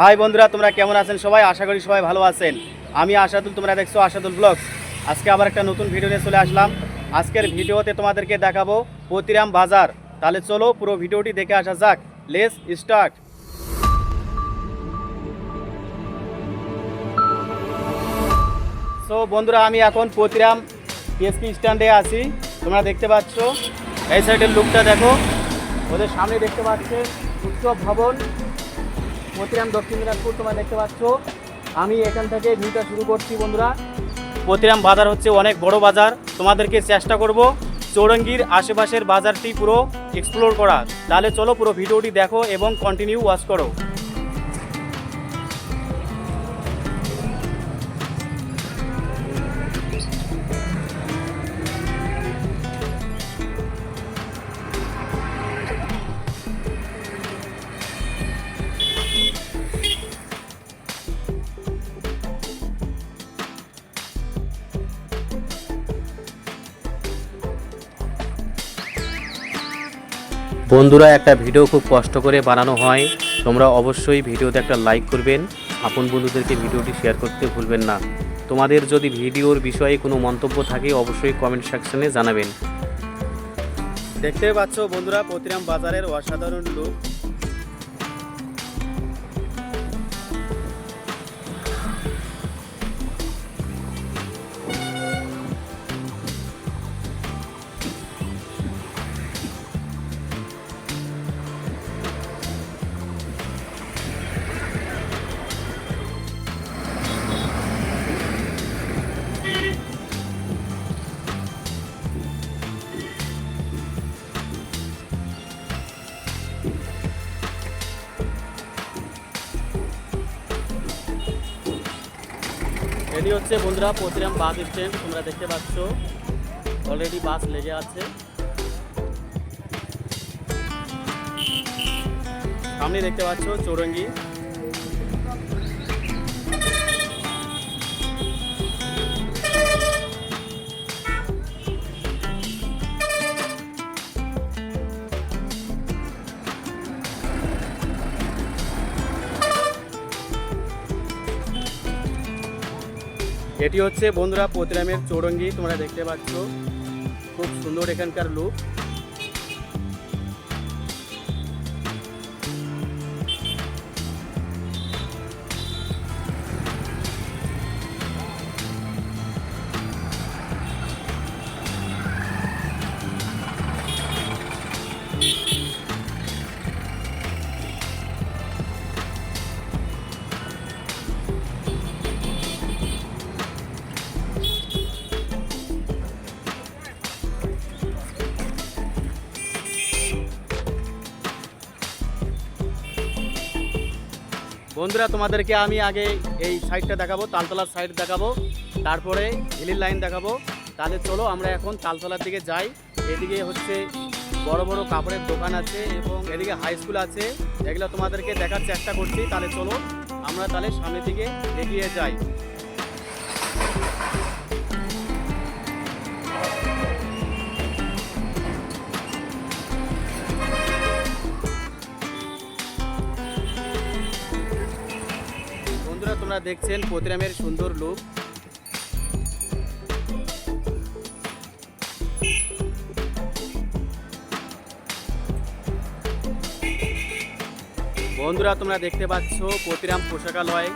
High বন্ধুরা, তোমরা কেমন আছেন সবাই? আশা করি সবাই ভালো আছেন। আমি আশাদুল তোমরা দেখছ আশাদুল ব্লগস। আজকে আবার একটা নতুন ভিডিও নিয়ে চলে আসলাম। আজকের ভিডিওতে তোমাদেরকে দেখাবো পতিরাম বাজার। তাহলে চলো পুরো ভিডিওটি দেখে আসা যাক। লেস স্টার্ট সো বন্ধুরা, আমি এখন পতিরাম পিএসপি স্ট্যান্ডে আছি। তোমরা দেখতে পাচ্ছ, এই সাইডের লুকটা দেখো। ওদের সামনে দেখতে পাচ্ছে, উৎসব ভবন। মতিরাম দক্ষিণ দিনাজপুর, তোমরা দেখতে পাচ্ছ। আমি এখান থেকে ভিউটা শুরু করছি, বন্ধুরা। মতিরাম বাজার হচ্ছে অনেক বড় বাজার। তোমাদেরকে চেষ্টা করব চৌরঙ্গির আশেপাশের বাজারটি পুরো এক্সপ্লোর করা তাহলে চলো পুরো ভিডিওটি দেখো এবং কন্টিনিউ ওয়াচ করো। বন্ধুরা, একটা ভিডিও খুব কষ্ট করে বানানো হয়। তোমরা অবশ্যই ভিডিওতে একটা লাইক করবেন। আপন বন্ধুদেরকে ভিডিওটি শেয়ার করতে ভুলবেন না। তোমাদের যদি ভিডিওর বিষয়ে কোনো মন্তব্য থাকে, অবশ্যই কমেন্ট সেকশনে জানাবেন। দেখতে পাচ্ছ বন্ধুরা, প্রতিরাম বাজারের অসাধারণ লুক হচ্ছে বন্ধুরা, প্রতিরাম বাস স্ট্যান্ড, তোমরা দেখতে পাচ্ছ। অলরেডি বাস লেগে আছে। সামনে দেখতে পাচ্ছ চৌরঙ্গি। এটি হচ্ছে বন্ধুরা প্রতিরামের চৌরঙ্গি তোমরা দেখতে পাচ্ছ। খুব সুন্দর এখানকার লুক বন্ধুরা, তোমাদেরকে আমি আগে এই সাইডটা দেখাবো, তালতলার সাইড দেখাবো, তারপরে হিলির লাইন দেখাবো। তাহলে চলো আমরা এখন তালতলার দিকে যাই। এদিকে হচ্ছে বড় বড় কাপড়ের দোকান আছে এবং এদিকে হাই স্কুল আছে। এগুলো তোমাদেরকে দেখার চেষ্টা করছি। তাহলে চলো আমরা তাহলে সামনের দিকে এগিয়ে যাই। তোমরা দেখছেন প্রতিরামের সুন্দর লুক বন্ধুরা তোমরা দেখতে পাচ্ছ প্রতিরাম পোশাকালয়।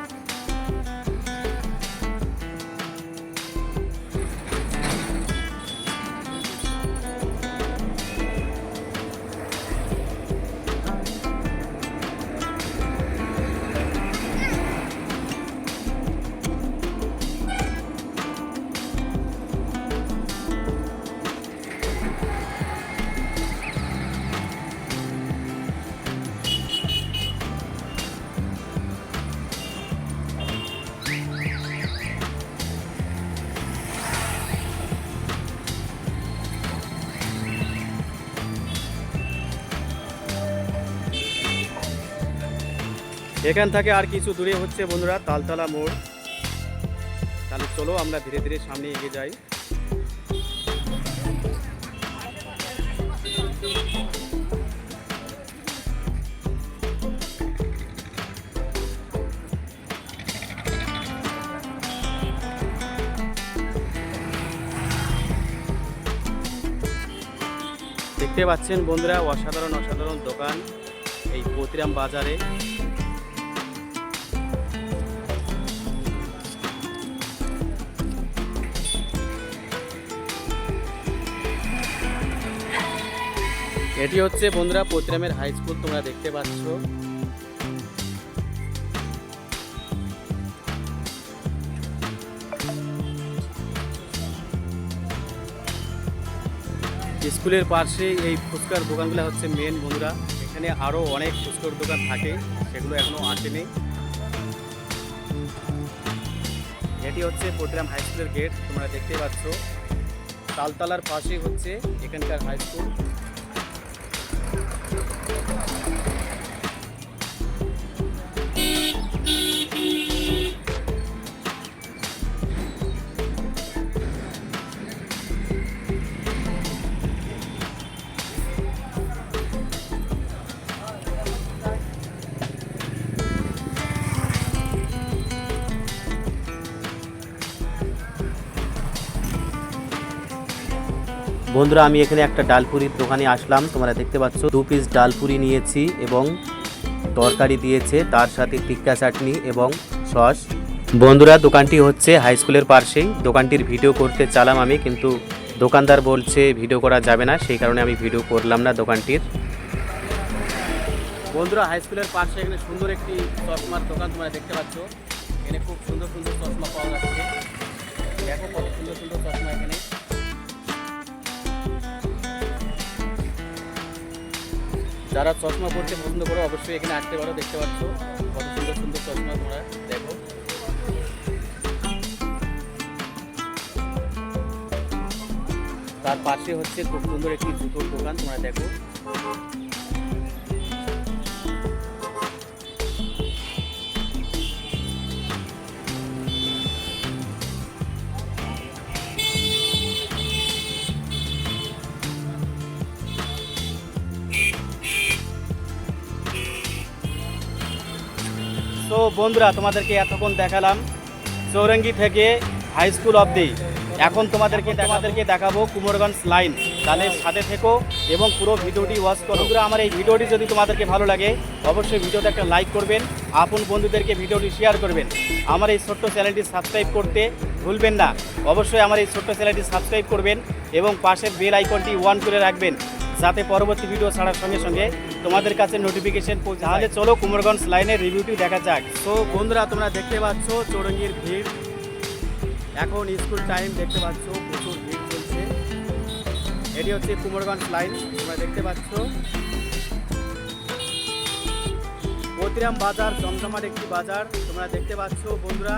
এখান থেকে আর কিছু দূরে হচ্ছে বন্ধুরা তালতলা মোড়। তাহলে চলো আমরা ধীরে ধীরে সামনে এগিয়ে যাই। দেখতে পাচ্ছেন বন্ধুরা, অসাধারণ অসাধারণ দোকান এই পতিরাম বাজারে। এটি হচ্ছে বন্ধুরা পতিরামের হাই স্কুল তোমরা দেখতে পাচ্ছ। স্কুলের পাশে এই ফুচকার দোকানগুলো হচ্ছে মেন বন্ধুরা। এখানে আরও অনেক ফুচকার দোকান থাকে, সেগুলো এখনও আসেনি। এটি হচ্ছে পটিরাম হাই স্কুলের গেট তোমরা দেখতে পাচ্ছ। তালতলার পাশেই হচ্ছে এখানকার হাই স্কুল Thank you. বন্ধুরা, আমি এখানে একটা ডালপুরির দোকানে আসলাম। তোমরা দেখতে পাচ্ছ, দু পিস ডালপুরি নিয়েছি এবং তরকারি দিয়েছে, তার সাথে টিক্কা চাটনি এবং সস। বন্ধুরা, দোকানটি হচ্ছে হাই স্কুলের পাশেই। দোকানটির ভিডিও করতে চালাম আমি, কিন্তু দোকানদার বলছে ভিডিও করা যাবে না, সেই কারণে আমি ভিডিও করলাম না দোকানটির। বন্ধুরা, হাই স্কুলের পাশে এখানে সুন্দর একটি চশমার দোকান তোমরা দেখতে পাচ্ছ। এখানে খুব সুন্দর সুন্দর চশমা পাওয়া যাচ্ছে। দেখো কত সুন্দর সুন্দর চশমা এখানে। যারা চশমা পড়তে পছন্দ করো, অবশ্যই এখানে আসতে পারো, দেখতে পাচ্ছ। কত সুন্দর সুন্দর চশমা তোমরা দেখো। তার পাশে হচ্ছে খুব সুন্দর একটি জুতোর দোকান, তোমরা দেখো। বন্ধুরা, তোমাদেরকে এতক্ষণ দেখালাম চৌরঙ্গি থেকে হাই স্কুল অবধি। এখন তোমাদেরকে তোমাদেরকে দেখাবো কুমোরগঞ্জ লাইন তাহলে সাথে থেকো এবং পুরো ভিডিওটি ওয়াচ করো। বন্ধুরা, আমার এই ভিডিওটি যদি তোমাদেরকে ভালো লাগে, অবশ্যই ভিডিওতে একটা লাইক করবেন, আপন বন্ধুদেরকে ভিডিওটি শেয়ার করবেন। আমার এই ছোট্ট চ্যানেলটি সাবস্ক্রাইব করতে ভুলবেন না। অবশ্যই আমার এই ছোট্ট চ্যানেলটি সাবস্ক্রাইব করবেন এবং পাশের বেল আইকনটি ওয়ান করে রাখবেন। যাতে পরবর্তী ভিডিও ছাড়ার সঙ্গে সঙ্গে তোমাদের কাছে নোটিফিকেশন পৌঁছে তাহলে চলো কুমারগঞ্জ লাইনের রিভিউটি দেখা যাক। তো বন্ধুরা, তোমরা দেখতে পাচ্ছ চৌরঙ্গির ভিড়। এখন স্কুল টাইম দেখতে পাচ্ছ প্রচুর ভিড় চলছে। এটি হচ্ছে কুমারগঞ্জ লাইন তোমরা দেখতে পাচ্ছ। বতিরাম বাজার, জমজমাট একটি বাজার, তোমরা দেখতে পাচ্ছ বন্ধুরা।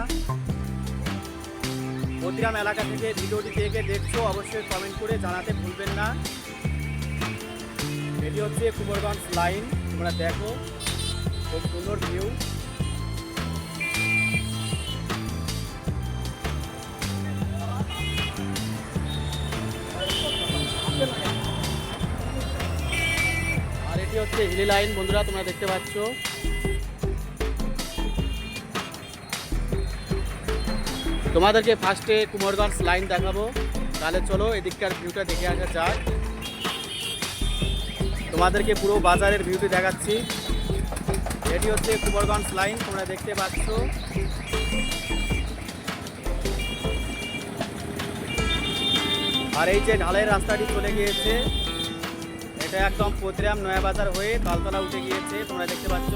বতিরাম এলাকা থেকে ভিডিওটি দেখে দেখছ, অবশ্যই কমেন্ট করে জানাতে ভুলবেন না। এটি হচ্ছে কুমারগঞ্জ লাইন। তোমরা দেখো, খুব সুন্দর ভিউ আর এটি হচ্ছে হিলি লাইন, বন্ধুরা, তোমরা দেখতে পাচ্ছ। তোমাদেরকে ফার্স্টে কুমারগঞ্জ লাইন দেখাবো। তাহলে চলো, এদিককার ভিউটা দেখে আসা যাক। তোমাদেরকে পুরো বাজারের ভিউটি দেখাচ্ছি। এটি হচ্ছে কুমারগঞ্জ লাইন তোমরা দেখতে পাচ্ছ। আর এই যে ঢালাই রাস্তাটি চলে গিয়েছে, এটা একদম পতিরাম নয়াবাজার হয়ে তালতলা উঠে গিয়েছে, তোমরা দেখতে পাচ্ছ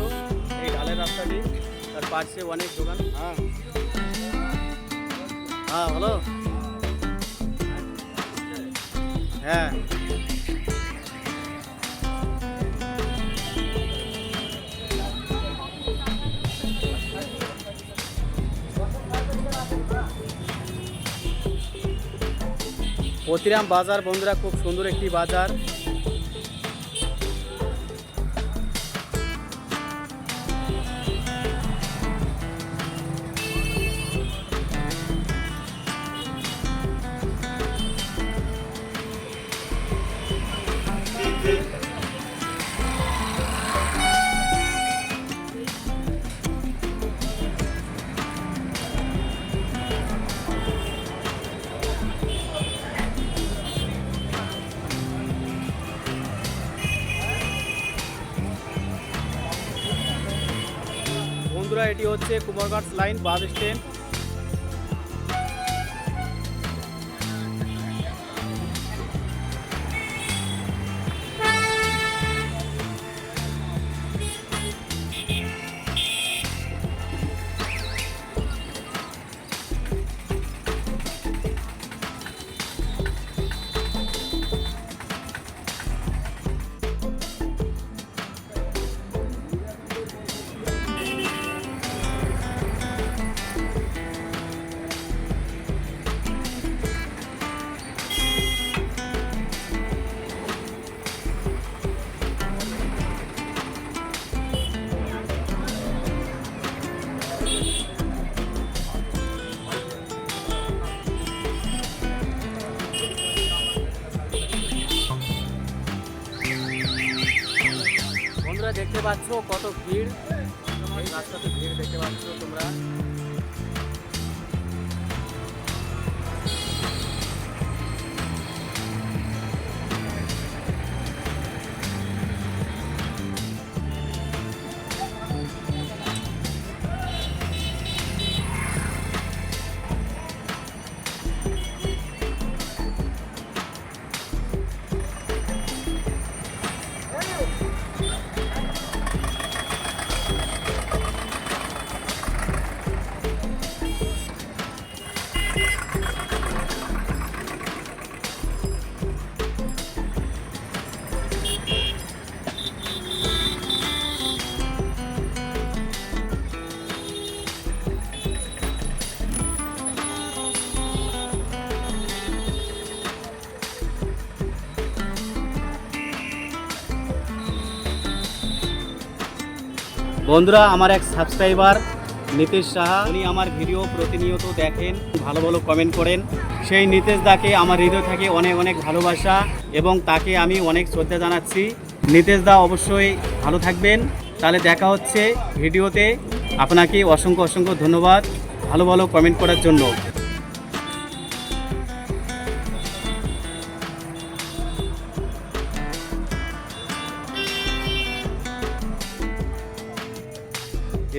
এই ঢালের রাস্তাটি। তার পাশে অনেক দোকান। হ্যাঁ। হ্যাঁ হ্যালো হ্যাঁ। পতিরাম বাজার বন্ধুরা খুব সুন্দর একটি বাজার। হচ্ছে কুমারগঞ্জ লাইন বাস স্ট্যান্ড। পাচ্ছ কত ভিড়। রাস্তাতে ভিড় দেখতে পাচ্ছ তোমরা। বন্ধুরা, আমার এক সাবস্ক্রাইবার নীতিশ সাহা। উনি আমার ভিডিও প্রতিনিয়ত দেখেন, ভালো ভালো কমেন্ট করেন। সেই নীতিশ দাকে আমার হৃদয় থেকে অনেক অনেক ভালোবাসা এবং তাকে আমি অনেক শ্রদ্ধা জানাচ্ছি। নীতিশ দা অবশ্যই ভালো থাকবেন। তাহলে দেখা হচ্ছে ভিডিওতে। আপনাকে অসংখ্য অসংখ্য ধন্যবাদ ভালো ভালো কমেন্ট করার জন্য।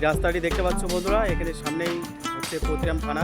রাস্তাটি দেখতে পাচ্ছ বন্ধুরা এখানে সামনেই হচ্ছে প্রতিরাম থানা।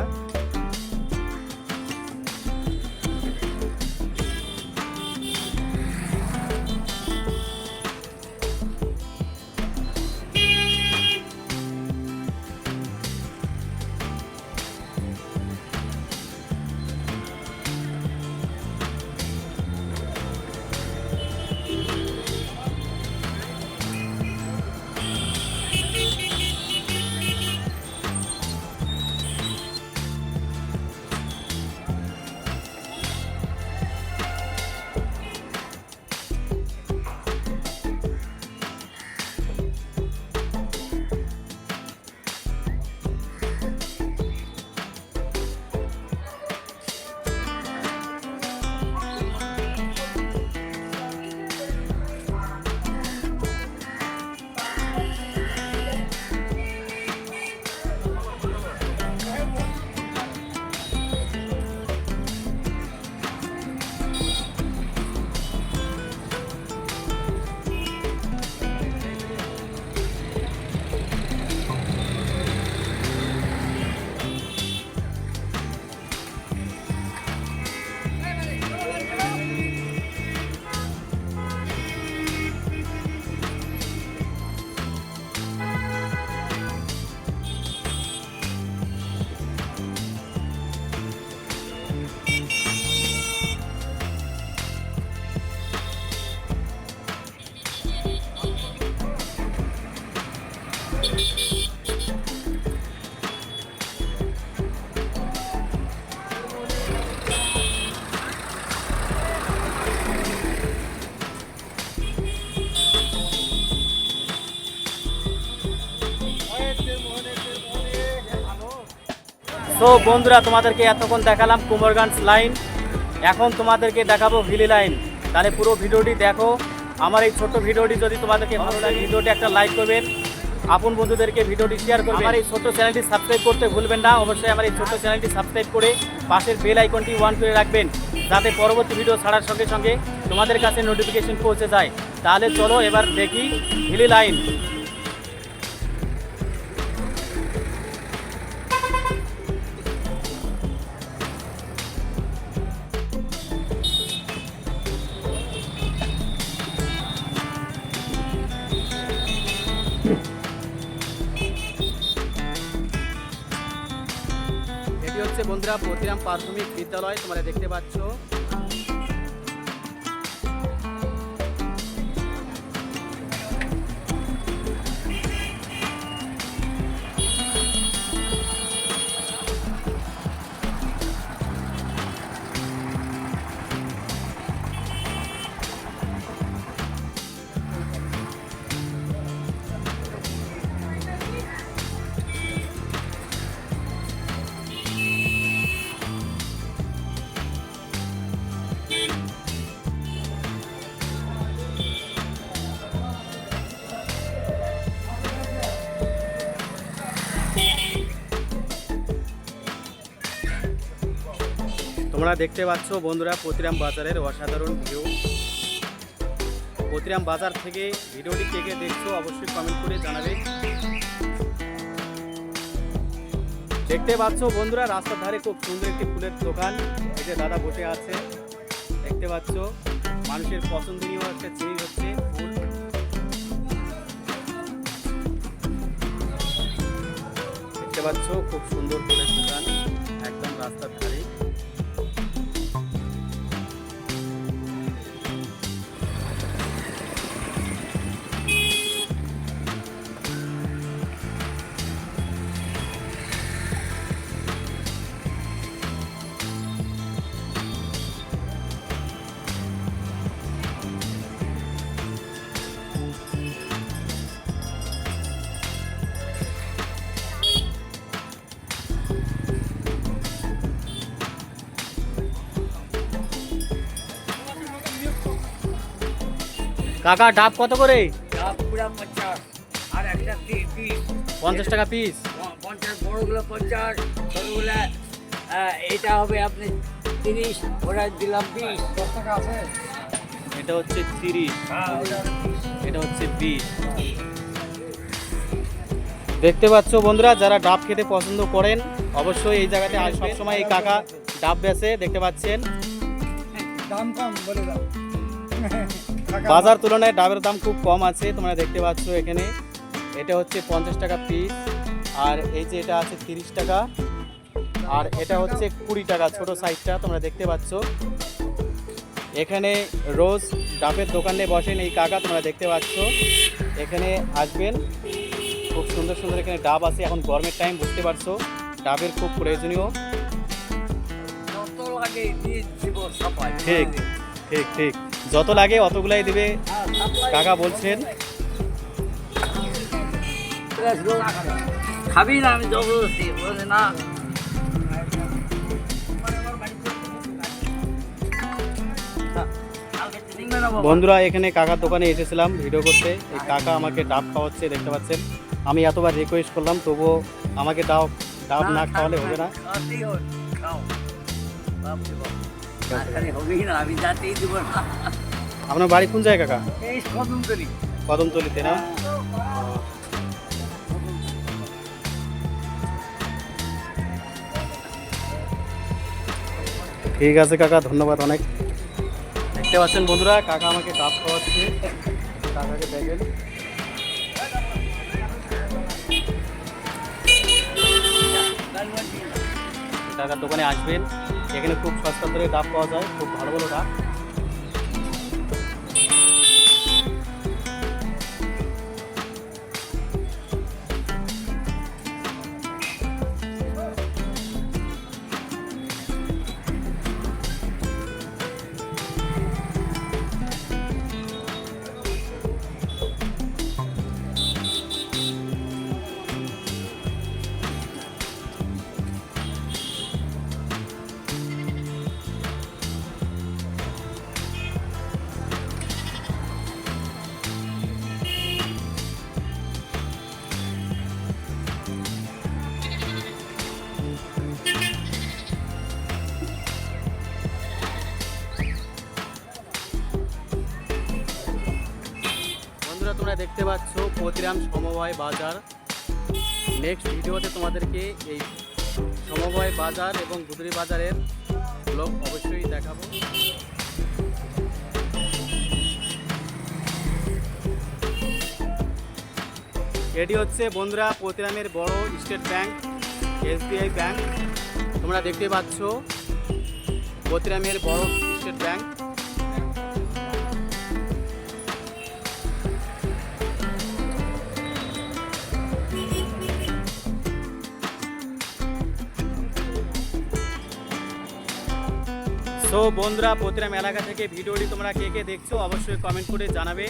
তো বন্ধুরা, তোমাদেরকে এতক্ষণ দেখালাম কুমারগঞ্জ লাইন। এখন তোমাদেরকে দেখাবো ভিলি লাইন। তাহলে পুরো ভিডিওটি দেখো। আমার এই ছোট্ট ভিডিওটি যদি তোমাদেরকে ভালো লাগে, ভিডিওটি একটা লাইক করবেন। আপন বন্ধুদেরকে ভিডিওটি শেয়ার করবেন। আমার এই ছোট্ট চ্যানেলটি সাবস্ক্রাইব করতে ভুলবেন না। অবশ্যই আমার এই ছোট্ট চ্যানেলটি সাবস্ক্রাইব করে পাশের বেল আইকনটি ওয়ান করে রাখবেন, যাতে পরবর্তী ভিডিও ছাড়ার সঙ্গে সঙ্গে তোমাদের কাছে নোটিফিকেশন পৌঁছে যায়। তাহলে চলো এবার দেখি হিলি লাইন প্রাথমিক বিদ্যালয় তোমরা দেখতে পাচ্ছ। তোমরা দেখতে পাচ্ছ বন্ধুরা প্রতিরাম বাজারের অসাধারণ ভিউ প্রতিরাম বাজার থেকে ভিডিওটি কে কে দেখছ অবশ্যই কমেন্ট করে জানাবে। দেখতে পাচ্ছ বন্ধুরা, রাস্তার ধারে খুব সুন্দর একটি ফুলের দোকান। যে দাদা বসে আছে। দেখতে পাচ্ছ, মানুষের পছন্দনীয় একটা জিনিস হচ্ছে দেখতে পাচ্ছ, খুব সুন্দর ফুলের দোকান, একদম রাস্তার কাকা ডাব কত করে? ডাব পুরা পঞ্চাশ। আর একটা পিস পঞ্চাশ টাকা পিস পঞ্চাশ বড়গুলো পঞ্চাশ ছোটগুলো এটা হবে আপনি তিরিশ ওটা দিলাম বিশ। দশ টাকা আছে? এটা হচ্ছে তিরিশ। এটা হচ্ছে বিশ। দেখতে পাচ্ছ বন্ধুরা যারা ডাব খেতে পছন্দ করেন অবশ্যই এই জায়গাতে সবসময় এই কাকা ডাব বেছে দেখতে পাচ্ছেন। দাম কম বলে দাও। বাজার তুলনায় ডাবের দাম খুব কম আছে তোমরা দেখতে পাচ্ছ এখানে। এটা হচ্ছে পঞ্চাশ টাকা পিস আর এই যে এটা আছে তিরিশ টাকা আর এটা হচ্ছে কুড়ি টাকা ছোট সাইজটা তোমরা দেখতে পাচ্ছ। এখানে রোজ ডাবের দোকানে বসেন এই কাকা তোমরা দেখতে পাচ্ছ। এখানে আসবেন খুব সুন্দর সুন্দর এখানে ডাব আছে এখন গরমের টাইম বুঝতে পারছ। ডাবের খুব প্রয়োজনীয়। ঠিক ঠিক ঠিক। যত লাগে অতগুলাই দিবে। কাকা বলছেন। খাবি না আমি জবরদস্তি বলে না। বন্ধুরা এখানে কাকার দোকানে এসেছিলাম ভিডিও করতে। এই কাকা আমাকে ডাব খাওয়াচ্ছে দেখতে পাচ্ছেন। আমি এতবার রিকোয়েস্ট করলাম তবুও আমাকে ডাব ডাব না খাওয়ালে হবে না। হবেই না আমি যাতেই দিব না। আপনার বাড়ি কোন জায়গা কাকা? এই কদম কদমতলিতে না? ঠিক আছে কাকা ধন্যবাদ অনেক। দেখতে পাচ্ছেন বন্ধুরা কাকা আমাকে ডাব খাওয়াচ্ছে। কাকাকে দেখেন। কাকার দোকানে আসবেন। এখানে খুব সস্তা দরে ডাব পাওয়া যায় খুব ভালো ভালো ডাব প্রতিরাম সমবায় বাজার। নেক্সট ভিডিওতে তোমাদেরকে এই সমবায় বাজার এবং গুদরি বাজারের ব্লগ অবশ্যই দেখাবো। এটি হচ্ছে বন্ধুরা প্রতিরামের বড় স্টেট ব্যাংক এসবিআই ব্যাংক। তোমরা দেখতে পাচ্ছ বতিরামের বড় স্টেট ব্যাংক। সো বন্ধুরা প্রতিরাম এলাকা থেকে ভিডিওটি তোমরা কে কে দেখছ অবশ্যই কমেন্ট করে জানাবে।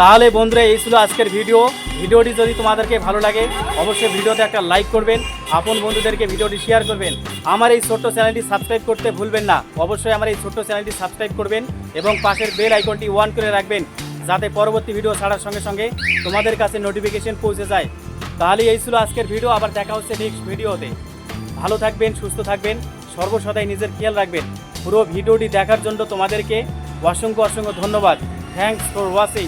তাহলে বন্ধুরা, এই ছিল আজকের ভিডিও। ভিডিওটি যদি তোমাদেরকে ভালো লাগে, অবশ্যই ভিডিওতে একটা লাইক করবেন, আপন বন্ধুদেরকে ভিডিওটি শেয়ার করবেন। আমার এই ছোট্ট চ্যানেলটি সাবস্ক্রাইব করতে ভুলবেন না। অবশ্যই আমার এই ছোট্ট চ্যানেলটি সাবস্ক্রাইব করবেন এবং পাশের বেল আইকনটি ওয়ান করে রাখবেন, যাতে পরবর্তী ভিডিও ছাড়ার সঙ্গে সঙ্গে তোমাদের কাছে নোটিফিকেশন পৌঁছে যায়। তাহলে এই ছিল আজকের ভিডিও আবার দেখা হচ্ছে নেক্সট ভিডিওতে ভালো থাকবেন, সুস্থ থাকবেন সর্বসদাই নিজের খেয়াল রাখবেন। পুরো ভিডিওটি দেখার জন্য তোমাদেরকে অসংখ্য অসংখ্য ধন্যবাদ। Thanks for watching